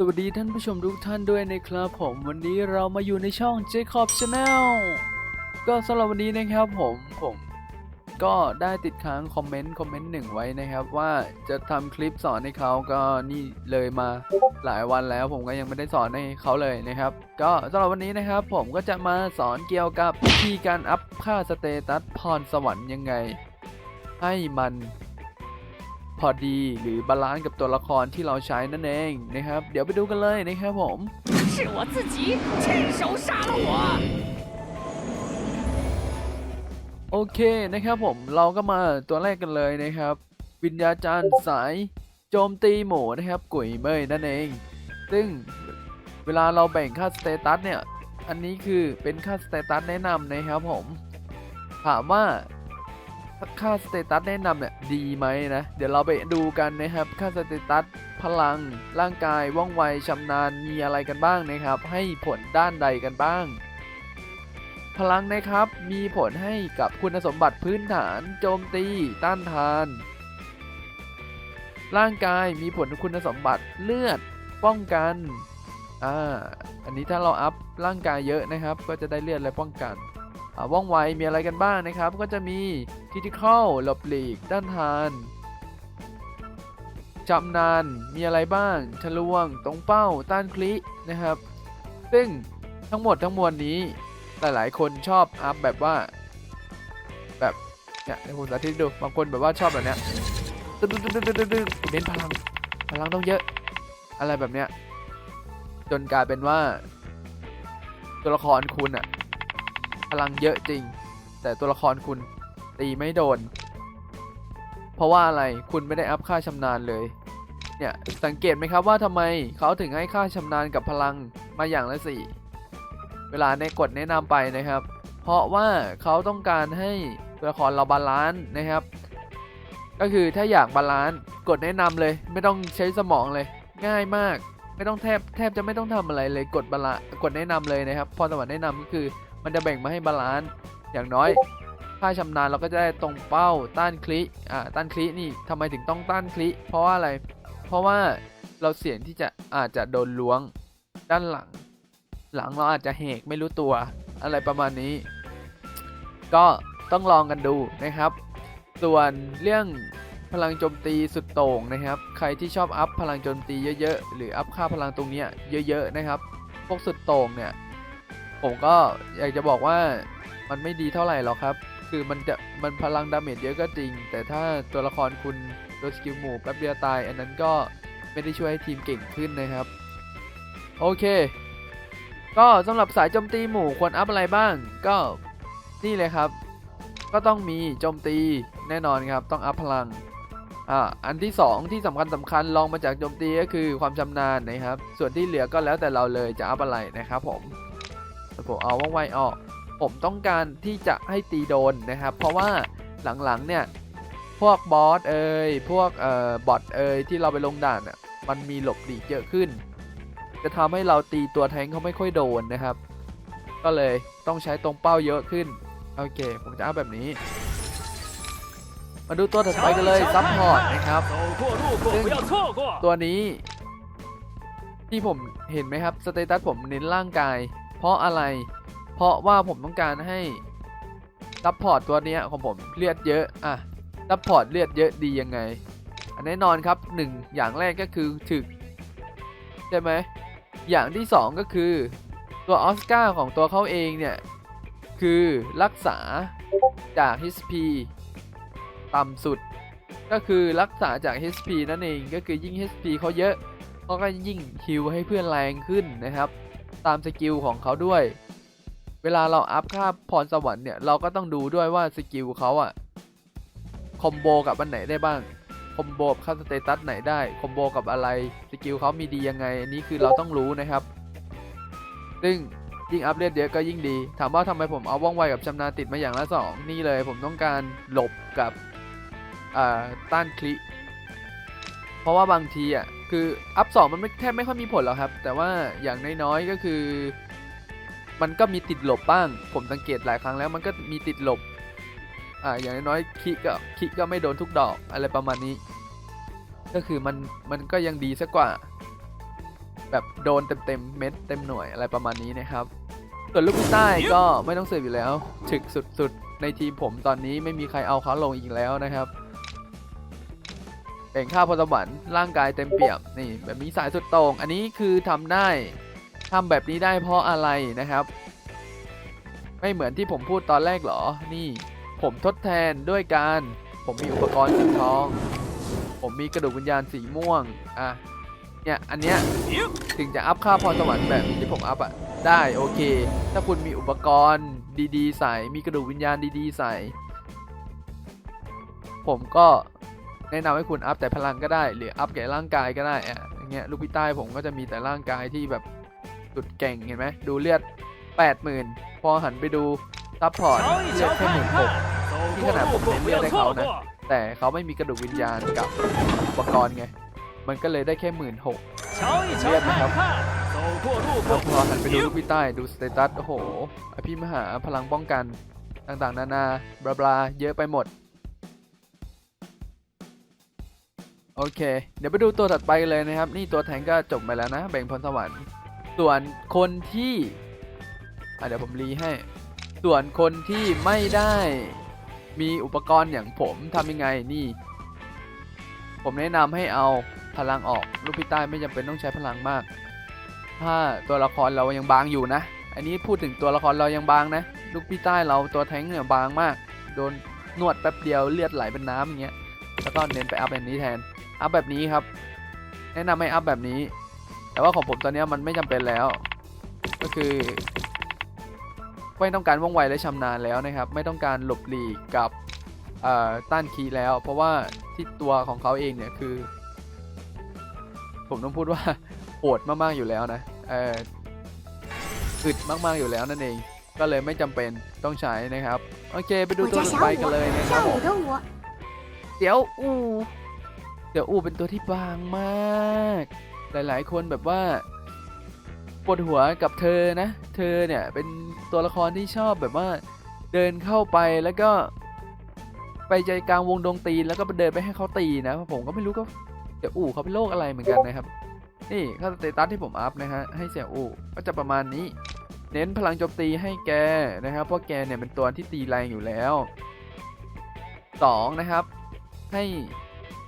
สวัสดีท่านผู้ชมทุกท่านด้วยนะครับผมวันนี้เรามาอยู่ในช่อง Jacob Channel ก็สำหรับวันนี้นะครับผมผมก็ได้ติดค้างคอมเมนต์คอมเมนต์หนึ่งไว้นะครับ ว่าจะทำคลิปสอนให้เขาก็นี่เลยมาหลายวันแล้ว ผมก็ยังไม่ได้สอนให้เขาเลยนะครับ ก็สำหรับวันนี้นะครับ ผมก็จะมาสอนเกี่ยวกับวิธีการอัพค่าสเตตัสพรสวรรค์ยังไง ให้มัน พอดีหรือบาลานซ์กับตัวละครที่เราใช้นั่นเองนะครับ เดี๋ยวไปดูกันเลยนะครับผม 是我自己亲手杀了我！ โอเคนะครับผมเราก็มาตัวแรกกันเลยนะครับ วิญญาจารย์สายโจมตีหมูนะครับ กุยเมยนั่นเอง ซึ่งเวลาเราแบ่งค่าสเตตัสเนี่ย อันนี้คือเป็นค่าสเตตัสแนะนำนะครับผม ถามว่า ค่าสเตตัสแนะนำเนี่ยดีไหมนะ เดี๋ยวเราไปดูกันนะครับ ค่าสเตตัสพลัง ร่างกายว่องไวชำนาญมีอะไรกันบ้างนะครับ ให้ผลด้านใดกันบ้าง พลังนะครับมีผลให้กับคุณสมบัติพื้นฐานโจมตี ต้านทาน ร่างกายมีผลคุณสมบัติเลือดป้องกันอ่าอันนี้ถ้าเราอัพร่างกายเยอะนะครับ ก็จะได้เลือดและป้องกัน ว่องไวมีอะไรกันบ้างนะครับ ก็จะมีคิติคอลหลบหลีกต้านทานจำนานมีอะไรบ้างทะลวง ตรงเป้า ต้านคลินะครับ ซึ่งทั้งหมดทั้งมวลนี้ หลายๆ คนชอบอัพแบบว่า แบบเนี่ยให้ผมสาธิตดู บางคนแบบว่าชอบแบบเนี้ยตึ๊ดตึ๊ดตึ๊ดตึ๊ดตึ๊ดตึ๊ดเน้นพลัง พลังต้องเยอะ อะไรแบบเนี้ย จนกลายเป็นว่า ตัวละครคุณอะ พลังเยอะจริง แต่ตัวละครคุณตีไม่โดน เพราะว่าอะไรคุณไม่ได้อัพค่าชำนาญเลย เนี่ย สังเกตไหมครับว่าทำไมเขาถึงให้ค่าชำนาญกับพลังมาอย่างละสี่เวลาในกดแนะนำไปนะครับ เพราะว่าเขาต้องการให้ตัวละครเราบาลานซ์นะครับ ก็คือถ้าอยากบาลานซ์กดแนะนำเลย ไม่ต้องใช้สมองเลย ง่ายมาก ไม่ต้องแทบแทบจะไม่ต้องทำอะไรเลยกดบาลานกดแนะนำเลยนะครับพรสวรรค์แนะนำก็คือ มันจะแบ่งมาให้บาลานซ์อย่างน้อยค่าชำนาญเราก็จะได้ตรงเป้าต้านคลิอ่าต้านคลินี่ทำไมถึงต้องต้านคลิเพราะว่าอะไร เพราะว่าเราเสี่ยงที่จะอาจจะโดนล้วงด้านหลัง หลังเราอาจจะแหกไม่รู้ตัวอะไรประมาณนี้ ก็ต้องลองกันดูนะครับ ส่วนเรื่องพลังโจมตีสุดโต่งนะครับ ใครที่ชอบอัพพลังโจมตีเยอะๆ หรืออัพค่าพลังตรงนี้เยอะๆนะครับ พวกสุดโต่งเนี่ย ผมก็อยากจะบอกว่ามันไม่ดีเท่าไหร่หรอกครับ คือมันจะมันพลังดาเมจเยอะก็จริง แต่ถ้าตัวละครคุณโดนสกิลหมู่แป๊บเดียวตาย อันนั้นก็ไม่ได้ช่วยให้ทีมเก่งขึ้นนะครับ โอเค ก็สำหรับสายโจมตีหมู่ควรอัพอะไรบ้าง ก็นี่เลยครับ ก็ต้องมีโจมตีแน่นอนครับ ต้องอัพพลังอ่าอันที่ 2 ที่สำคัญสำคัญลองมาจากโจมตีก็คือความชำนาญนะครับ ส่วนที่เหลือก็แล้วแต่เราเลยจะอัพอะไรนะครับผม ผมเอาว่อไวออก ผมต้องการที่จะให้ตีโดนนะครับ เพราะว่าหลังๆเนี่ยพวกบอสเอ่ยพวกเอ่อบอทเอ่ยที่เราไปลงด่านอะมันมีหลบหลีกเยอะขึ้น จะทำให้เราตีตัวแทงเขาไม่ค่อยโดนนะครับ ก็เลยต้องใช้ตรงเป้าเยอะขึ้น โอเค ผมจะเอาแบบนี้ มาดูตัวถัดไปกันเลยซับพอร์ตนะครับซึ่งตัวนี้ ที่ผมเห็นไหมครับ สเตตัสผมเน้นร่างกาย เพราะอะไร เพราะว่าผมต้องการให้ซัพพอร์ตตัวเนี้ยของผมเลือดเยอะอะซัพพอร์ตเลือดเยอะดียังไง อันแน่นอนครับหนึ่งอย่างแรกก็คือถึกใช่ไหมอย่างที่สองก็คือตัวออสการ์ของตัวเขาเองเนี่ย คือรักษาจาก HP ต่ำสุด ก็คือรักษาจาก HP นั่นเองก็คือยิ่ง HP เขาเยอะเขาก็ยิ่งฮิวให้เพื่อนแรงขึ้นนะครับ ตามสกิลของเขาด้วย เวลาเราอัพค่าพรสวรรค์เนี่ยเราก็ต้องดูด้วยว่าสกิลเขาอะคอมโบกับอันไหนได้บ้าง คอมโบกับค่าสเตตัสไหนได้ คอมโบกับอะไรสกิลเขามีดียังไง อันนี้คือเราต้องรู้นะครับ ซึ่งยิ่งอัพเลือดเยอะก็ยิ่งดี ถามว่าทำไมผมเอาว่องไวกับชำนาญติดมาอย่างละสองนี่เลยผมต้องการหลบกับต้านคลิ เพราะว่าบางทีอะ คืออัพสองมันไม่แทบไม่ค่อยมีผลหรอกครับ แต่ว่าอย่างน้อยๆก็คือ มันก็มีติดหลบบ้าง ผมสังเกตหลายครั้งแล้วมันก็มีติดหลบ อ่าอย่างน้อยๆคิก็คิก็ไม่โดนทุกดอกอะไรประมาณนี้ ก็คือมันมันก็ยังดีสักกว่า แบบโดนเต็มๆเม็ดเต็มหน่วยอะไรประมาณนี้นะครับส่วนลูกพี่ใต้ก็ไม่ต้องสืบอยู่แล้วถึกสุดๆในทีมผมตอนนี้ไม่มีใครเอาเขาลงอีกแล้วนะครับ เก่งข้าวพลสวรรค์ร่างกายเต็มเปี่ยมนี่แบบนี้สายสุดต่งอันนี้คือทำได้ทำแบบนี้ได้เพราะอะไรนะครับ ไม่เหมือนที่ผมพูดตอนแรกเหรอ นี่ผมทดแทนด้วยการผมมีอุปกรณ์สีทอง ผมมีกระดูกวิญญาณสีม่วงอะเนี่ยอันเนี้ยถึงจะอัพค่าพรสวรรค์แบบที่ผมอัพอะได้โอเค ถ้าคุณมีอุปกรณ์ดีๆ ใส่มีกระดูกวิญญาณดีๆ ใส่ ผมก็ แนะนำให้คุณอัพแต่พลังก็ได้ หรืออัพแก่ร่างกายก็ได้อะอย่างเงี้ยลูกพี่ใต้ผมก็จะมีแต่ร่างกายที่แบบสุดเก่งเห็นไหมดูเลือด 80,000 พอหันไปดูซับพอร์ตเลือดแค่หมื่นหกที่ขนาดผมเน้นเลือดให้เขานะ แต่เขาไม่มีกระดูกวิญญาณกับอุปกรณ์ไง มันก็เลยได้แค่หมื่นหกเลือดนะครับพอหันไปดูลูกพี่ใต้ดูสเตตัสโอ้โหพี่มหาพลังป้องกันต่างๆ นานาบลาบเยอะไปหมด โอเค เดี๋ยวไปดูตัวถัดไปเลยนะครับ นี่ตัวแทงก็จบไปแล้วนะ แบ่งพรสวรรค์ ส่วนคนที่อะเดี๋ยวผมรีให้ ส่วนคนที่ไม่ได้มีอุปกรณ์อย่างผมทำยังไงนี่ ผมแนะนำให้เอาพลังออกลูกพี่ใต้ไม่จำเป็นต้องใช้พลังมาก ถ้าตัวละครเรายังบางอยู่นะ อันนี้พูดถึงตัวละครเรายังบางนะ ลูกพี่ใต้เราตัวแท้งเนี่ยบางมาก โดนนวดแป๊บเดียวเลือดไหลเป็นน้ำอย่างเงี้ย แล้วก็เน้นไปอัพแบบนี้แทน อัพแบบนี้ครับ แนะนำให้อัพแบบนี้ แต่ว่าของผมตอนนี้มันไม่จำเป็นแล้ว ก็คือ ไม่ต้องการว่องไวและชำนาญแล้วนะครับ ไม่ต้องการหลบหลีกกับต้านคีแล้ว เพราะว่าที่ตัวของเขาเองเนี่ยคือ ผมต้องพูดว่าโอดมากๆอยู่แล้วนะอออึดมากๆอยู่แล้วนั่นเอง ก็เลยไม่จำเป็นต้องใช้นะครับ โอเค ไปดูตัวต่อไปกันเลยนะครับเดี๋ยว อู้ เดี๋ยวอูเป็นตัวที่บางมาก หลายๆ คนแบบว่าปวดหัวกับเธอนะ เธอเนี่ยเป็นตัวละครที่ชอบแบบว่าเดินเข้าไปแล้วก็ ไปใจกลางวงดงตีนแล้วก็เดินไปให้เขาตีนะผมก็ไม่รู้ก็เดี๋ยวอู่เขาเป็นโรคอะไรเหมือนกันนะครับ นี่ค่าสเตตัสที่ผมอัพนะฮะให้เสี่ยอู่ก็จะประมาณนี้ เน้นพลังโจมตีให้แกนะครับเพราะแกเนี่ยเป็นตัวที่ตีแรงอยู่แล้วสองนะครับ ให้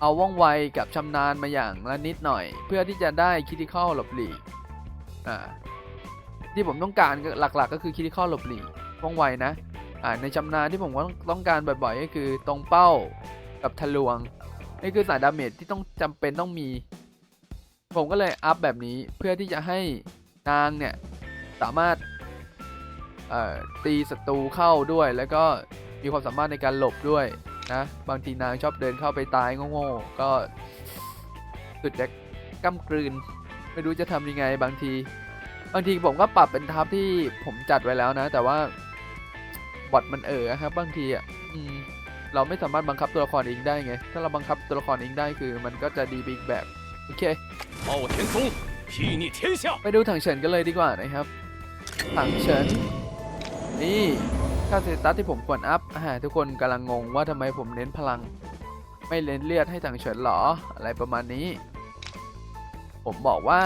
เอาว่องไวกับชำนาญมาอย่างละนิดหน่อย เพื่อที่จะได้คิติคอลหลบหลีกอ่าที่ผมต้องการหลักๆ ก็คือคิติคอลหลบหลีกว่องไวนะอ่าในชำนาญที่ผมก็ต้องการบ่อยๆ ก็คือตรงเป้ากับทะลวงนี่คือสายดาเมจที่ต้องจำเป็นต้องมี ผมก็เลยอัพแบบนี้เพื่อที่จะให้นางเนี่ยสามารถตีศัตรูเข้าด้วย แล้วก็มีความสามารถในการหลบด้วย นะ บางทีนางชอบเดินเข้าไปตายโง่ๆก็สุดจะก้ากลืน ไม่รู้จะทำยังไง บางที บางทีผมก็ปรับเป็นทับที่ผมจัดไว้แล้วนะ แต่ว่าบอดมันเอ๋อครับ บางทีอะเราไม่สามารถบังคับตัวละครเองได้ไง ถ้าเราบังคับตัวละครเองได้คือมันก็จะดีไปอีกแบบ โอเคไปดูถังเฉินกันเลยดีกว่านะครับ ถังเฉินนี่ ค่าสเตตัสที่ผมควรอัพอาทุกคนกำลังงงว่าทำไมผมเน้นพลัง ไม่เน้นเลือดให้ถังเฉินหรอ อะไรประมาณนี้ ผมบอกว่า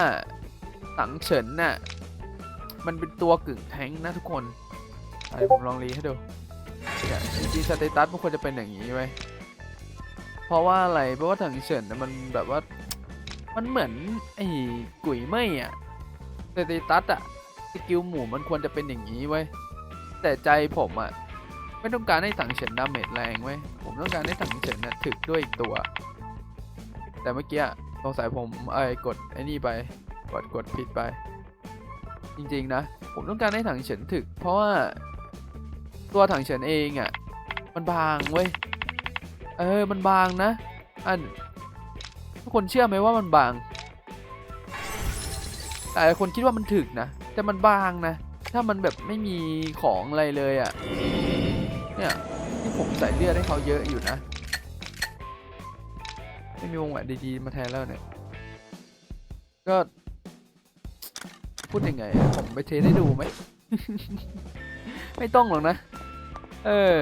ถังเฉินน่ะ มันเป็นตัวกึ่งแท้งนะทุกคนอะเดี๋ยวผมลองรีให้ดูเนี่ยจริงๆสเตตัสมันควรจะเป็นอย่างนี้ไว้เพราะว่าอะไร เพราะว่าถังเฉินนะมันแบบว่า มันเหมือนไอ้กุ๋ยเม่อะสเตตัสอะสกิลหมู่มันควรจะเป็นอย่างนี้เว้ แต่ใจผมอะไม่ต้องการให้ถังเฉินดาเมจแรงเว้ยผมต้องการให้ถังเฉินน่ะถึกด้วยอีกตัว แต่เมื่อกี้อะสงสัยผมไอ้กดไอ้นี่ไปกดกดผิดไป จริงๆนะ ผมต้องการให้ถังเฉินถึก เพราะว่าตัวถังเฉินเองอะมันบางเว้ยเออมันบางนะ อันทุกคนเชื่อไหมว่ามันบาง แต่คนคิดว่ามันถึกนะ แต่มันบางนะ ถ้ามันแบบไม่มีของอะไรเลยอะ่ะ เนี่ยที่ผมใส่เลือดให้เขาเยอะอยู่นะ ไม่มีวงแหวนดีๆมาแทนแล้วเนี่ย ก็ พูดยังไง ผมไปเทสให้ดูไหม ไม่ต้องหรอกนะ เออ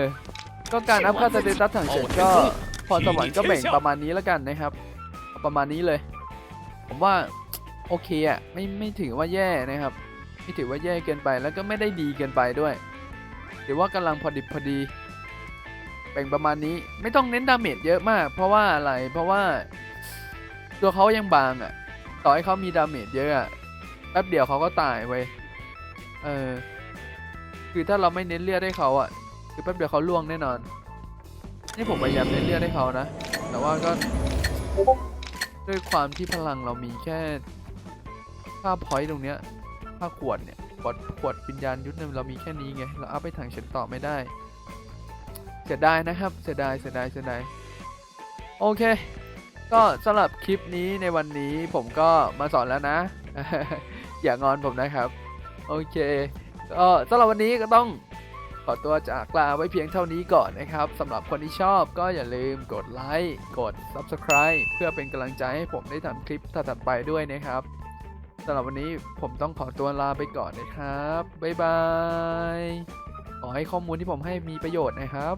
ก็การอัพค่าสเตตัสถังเฉินก็พรสวรรค์ก็แบ่งประมาณนี้แล้วกันนะครับ ประมาณนี้เลย ผมว่าโอเคอะไม่ไม่ถือว่าแย่นะครับ ไม่ถือว่าแย่เกินไปแล้วก็ไม่ได้ดีเกินไปด้วยถือว่ากำลังพอดิบพอดีแบ่งประมาณนี้ไม่ต้องเน้นดาเมจเยอะมาก เพราะว่าอะไรเพราะว่า ตัวเขายังบางอะต่อให้เขามีดาเมจเยอะอะแป๊บเดียวเขาก็ตายเว้ยเออคือถ้าเราไม่เน้นเลือดให้เขาอะคือแป๊บเดียวเขาล่วงแน่นอน นี่ผมพยายามเน้นเลือดให้เขานะแต่ว่าก็ด้วยความที่พลังเรามีแค่ค่าพอยต์ตรงเนี้ย ค่าขวดเนี่ยขวดขวดวิญญาณยุทธเนี่ยเรามีแค่นี้ไงเราอัพไปทางเฉินต่อไม่ได้เสียดายนะครับเสียดายเสียดายเสียดายโอเค ก็สำหรับคลิปนี้ในวันนี้ผมก็มาสอนแล้วนะ อย่างอนผมนะครับ โอเคก็สำหรับวันนี้ก็ต้องขอตัวจากลาไว้เพียงเท่านี้ก่อนนะครับสำหรับคนที่ชอบก็อย่าลืมกดไลค์กด Subscribe เพื่อเป็นกำลังใจให้ผมได้ทำคลิปถัดไปด้วยนะครับ สำหรับวันนี้ผมต้องขอตัวลาไปก่อนนะครับ บ๊ายบาย ขอให้ข้อมูลที่ผมให้มีประโยชน์นะครับ